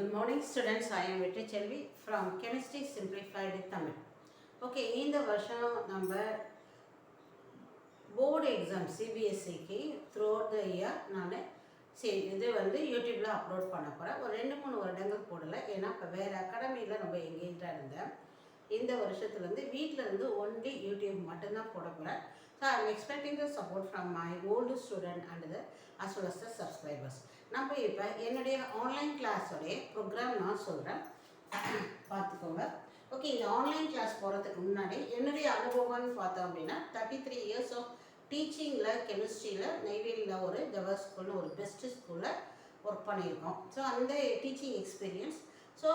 Good morning students I am Vetti Chelvi from Chemistry Simplified okay இந்த வருஷம் நம்ம board exam சிபிஎஸ்சிக்கு throughout the year நான் சரி இது வந்து யூடியூப்பில் அப்லோட் பண்ண போகிறேன் ஒரு ரெண்டு மூணு வருடங்கள் போடலை. ஏன்னா இப்போ வேறு அகாடமியில் ரொம்ப எங்கேஜாக இருந்தேன். இந்த வருஷத்துலேருந்து வீட்டில் இருந்து ஒன்லி யூடியூப் மட்டும்தான் போட போகிறேன் so I am expecting the support from my old student and the as well as the subscribers நம்ம இப்போ என்னுடைய ஆன்லைன் கிளாஸோடைய ப்ரோக்ராம் நான் சொல்கிறேன் பார்த்துக்கோங்க. ஓகே இந்த ஆன்லைன் கிளாஸ் போகிறதுக்கு முன்னாடி என்னுடைய அனுபவம்னு பார்த்தோம் அப்படின்னா தேர்ட்டி த்ரீ இயர்ஸ் ஆஃப் டீச்சிங்கில் கெமிஸ்ட்ரியில் நெய்வேலியில் ஒரு ஜவஹர் ஸ்கூல்னு ஒரு பெஸ்ட்டு ஸ்கூலில் ஒர்க் பண்ணியிருக்கோம். ஸோ அந்த டீச்சிங் எக்ஸ்பீரியன்ஸ் ஸோ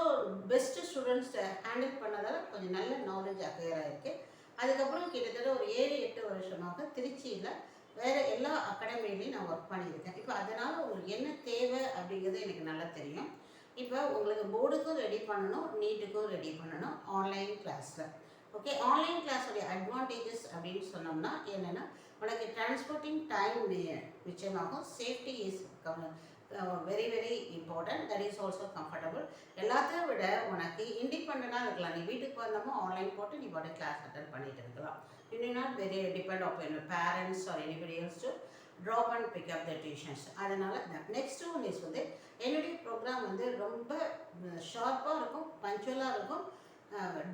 பெஸ்ட்டு ஸ்டூடெண்ட்ஸை ஹேண்டில் பண்ணதால் கொஞ்சம் நல்ல நாலேஜ் அகையராக இருக்குது அதுக்கப்புறம் கிட்டத்தட்ட ஒரு ஏழு எட்டு வருஷமாக திருச்சியில் வேறு எல்லா அகாடமிலையும் நான் ஒர்க் பண்ணியிருக்கேன். இப்போ அதனால் உங்களுக்கு என்ன தேவை அப்படிங்கிறது எனக்கு நல்லா தெரியும். இப்போ உங்களுக்கு போர்டுக்கும் ரெடி பண்ணணும் நீட்டுக்கும் ரெடி பண்ணணும் ஆன்லைன் கிளாஸில் ஓகே ஆன்லைன் கிளாஸுடைய அட்வான்டேஜஸ் அப்படின்னு சொன்னோம்னா என்னென்னா உனக்கு transporting time நிச்சயமாகும் safety is very very important that is also comfortable எல்லாத்தையும் விட உனக்கு இண்டிபெண்ட்டாக இருக்கலாம். நீ வீட்டுக்கு வந்தோமோ ஆன்லைன் போட்டு நீ பாட்டு கிளாஸ் அட்டன் பண்ணிட்டு இருக்கலாம். You need not very depend of your parents or anybody else to drop and pick up the tuitions அதனால் நெக்ஸ்ட் ஒன் இஸ் வந்து என்னுடைய ப்ரோக்ராம் வந்து ரொம்ப ஷார்ப்பாக இருக்கும் பஞ்சுவலாக இருக்கும்.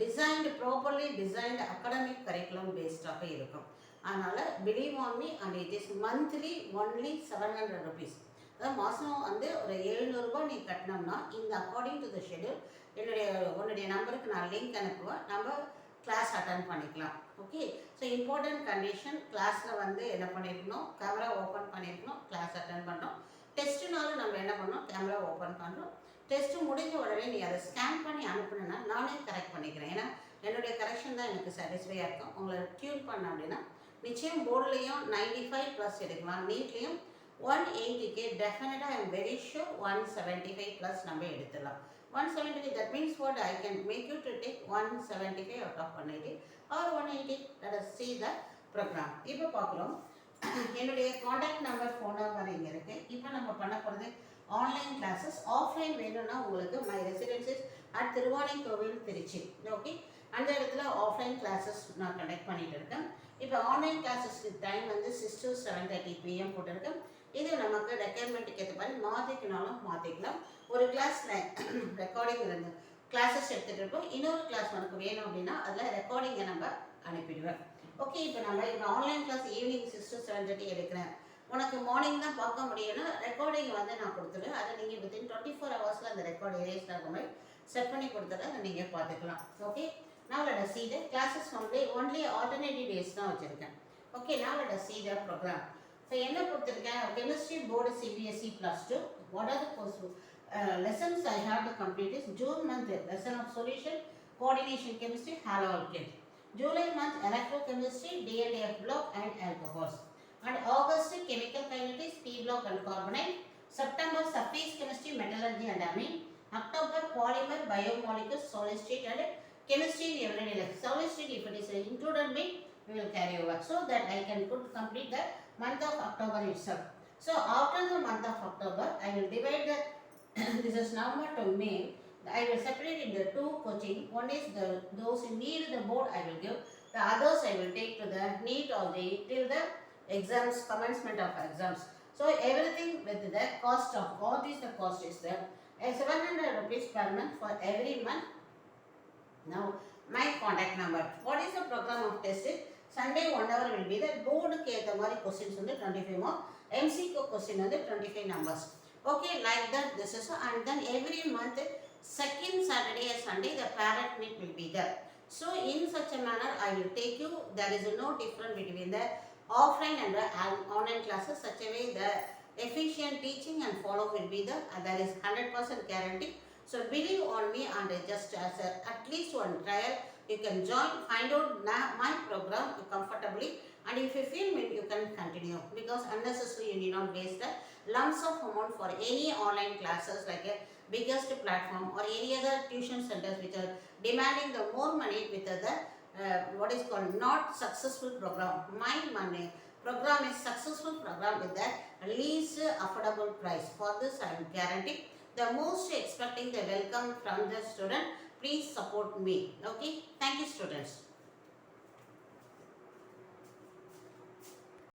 Designed properly designed academic curriculum பேஸ்டாக இருக்கும். அதனால் believe on me and it is monthly only seven hundred rupees அதாவது மாதம் வந்து ஒரு எழுநூறுபா நீ கட்டினோம்னா இந்த அக்கார்டிங் டு த ஷெடியூல் என்னுடைய உன்னுடைய நம்பருக்கு நான் லிங்க் அனுப்புவேன். நம்ம கிளாஸ் அட்டன் பண்ணிக்கலாம். ஓகே ஸோ இம்பார்ட்டன்ட் கண்டிஷன் கிளாஸில் வந்து என்ன பண்ணியிருக்கணும் கேமரா ஓப்பன் பண்ணியிருக்கணும் கிளாஸ் அட்டன் பண்ணோம் டெஸ்ட்டுனாலும் நம்ம என்ன பண்ணோம் கேமரா ஓப்பன் பண்ணுறோம் டெஸ்ட்டு முடிஞ்ச உடனே நீ அதை ஸ்கேன் பண்ணி அனுப்புனா நானே கரெக்ட் பண்ணிக்கிறேன். ஏன்னா என்னுடைய கரெக்ஷன் தான் எனக்கு சாட்டிஸ்ஃபையாக இருக்கும். உங்களை டியூன் பண்ண அப்படின்னா நிச்சயம் போர்டுலேயும் நைன்டி ஃபைவ் ப்ளஸ் எடுக்கலாம். நீட்லேயும் ஒன் எயிட்டிக்கு டெஃபினட்டாக I am very sure one seventy five plus நம்ம எடுத்துடலாம். One seventy five that means what I can make you to take one seventy five out of one eighty or one eighty let us see the programme இப்போ பார்க்குறோம். என்னுடைய contact number phone number இங்கே இருக்குது இப்போ நம்ம பண்ண போகிறது online classes offline வேணும்னா உங்களுக்கு my residences at Thiruvanaikoil Trichy. Okay அந்த இடத்துல ஆஃப்லைன் கிளாஸஸ் நான் கண்டக்ட் பண்ணிகிட்டு இருக்கேன். இப்போ ஆன்லைன் கிளாஸஸ்க்கு டைம் வந்து six to seven thirty PM போட்டிருக்கேன் இது நமக்கு ரெக்குயர்மெண்ட்டுக்கு ஏற்ற மாதிரி மாற்றிக்கனாலும் மாற்றிக்கலாம் ஒரு கிளாஸில் ரெக்கார்டிங் இருந்து கிளாஸஸ் எடுத்துகிட்டு இருக்கோம். இன்னொரு கிளாஸ் நமக்கு வேணும் அப்படின்னா அதில் ரெக்கார்டிங்கை நம்ம அனுப்பிடுவேன். ஓகே இப்போ நம்ம இப்போ online class evening six to seven thirty எடுக்கிறேன். உனக்கு மார்னிங் தான் பார்க்க முடியும்னா ரெக்கார்டிங் வந்து நான் கொடுத்துருவேன் அதை நீங்கள் வித்தின் டுவெண்ட்டி ஃபோர் ஹவர்ஸில் அந்த ரெக்கார்டு எரேஸ் ஆகும் மாதிரி செட் பண்ணி கொடுத்துட்டு அதை நீங்கள் பார்த்துக்கலாம். Okay now let us see the classes only only alternative days தான் வச்சுருக்கேன். Okay now let us see the program. So என்ன கொடுத்துருக்கேன் chemistry board CBSE plus two what are the course lessons I have to complete is June month lesson of solution coordination chemistry haloalkanes July month electrochemistry DLDF block and alcohols and August chemical kinetics P block and carbonate September surface chemistry metallurgy and amine October polymer biomolecules solid state and chemistry in everyday life solid state if it is included me we will carry over so that I can put complete the month of October itself. So after the month of October I will divide the this is November to May. I will separate into two coaching. One is the those who need the board I will give. The others I will take to the need or the till the exams commencement of exams. So everything with the cost of all these the cost is there. Uh, 700 rupees per month for every month. Now my contact number. What is the program of test is sunday one hour will be the board ஏற்ற மாதிரி questions வந்து 25 more mcq question வந்து 25 numbers okay like that this is and then every month second saturday and sunday the parent meet will be there so in such a manner i will take you there is no difference between the offline and the on- online classes such a way the efficient teaching and follow will be the uh, there is 100% guarantee so believe on me and uh, just as a, at least one trial you can join find out my program comfortably and if you feel me you can continue because unnecessarily you need not waste a lumps of amount for any online classes like a biggest platform or any other tuition centers which are demanding the more money with the uh, what is called not successful program. My money program is successful program with the least affordable price. For this I am guarantee. the most expecting the welcome from the student please support me. Okay? Thank you students